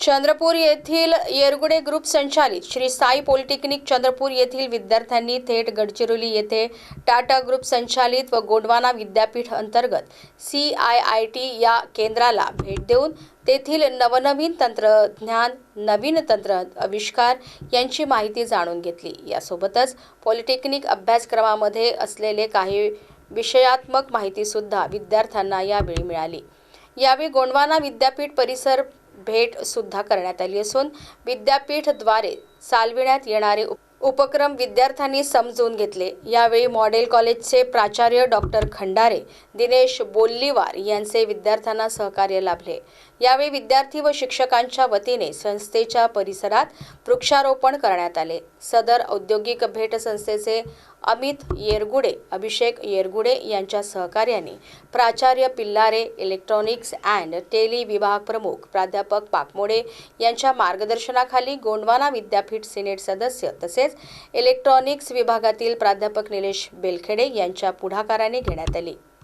चंद्रपूर येथील येरगुडे ग्रुप संचालित श्री साई पॉलिटेक्निक चंद्रपूर येथील विद्यार्थ्यांनी थेट गडचिरोली येथे टाटा ग्रुप संचालित व गोंडवाना विद्यापीठ अंतर्गत सी आय आय टी या केंद्राला भेट देऊन तेथील नवनवीन तंत्रज्ञान नवीन तंत्र आविष्कार यांची माहिती जाणून घेतली. यासोबतच पॉलिटेक्निक अभ्यासक्रमामध्ये असलेले काही विषयात्मक माहितीसुद्धा विद्यार्थ्यांना यावेळी मिळाली. यावेळी गोंडवाना विद्यापीठ परिसर भेट सुद्धा करण्यात आली असून विद्यापीठद्वारे चालविण्यात येणारे उप- उपक्रम विद्यार्थ्यांनी समजून घेतले. यावेळी मॉडेल कॉलेजचे प्राचार्य डॉक्टर खंडारे दिनेश बोल्लीवार यांचे विद्यार्थ्यांना सहकार्य लाभले. यावेळी विद्यार्थी व शिक्षकांच्या वतीने संस्थेच्या परिसरात वृक्षारोपण करण्यात आले. सदर औद्योगिक भेट संस्थेचे अमित येरगुडे अभिषेक येरगुडे यांच्या सहकार्याने प्राचार्य पिल्लारे इलेक्ट्रॉनिक्स अँड टेली विभाग प्रमुख प्राध्यापक पाकमोडे यांच्या मार्गदर्शनाखाली गोंडवाना विद्यापीठ सिनेट सदस्य तसेच तसेच इलेक्ट्रॉनिक्स विभागातील प्राध्यापक निलेश बेलखेडे यांच्या पुढाकाराने घेण्यात आली.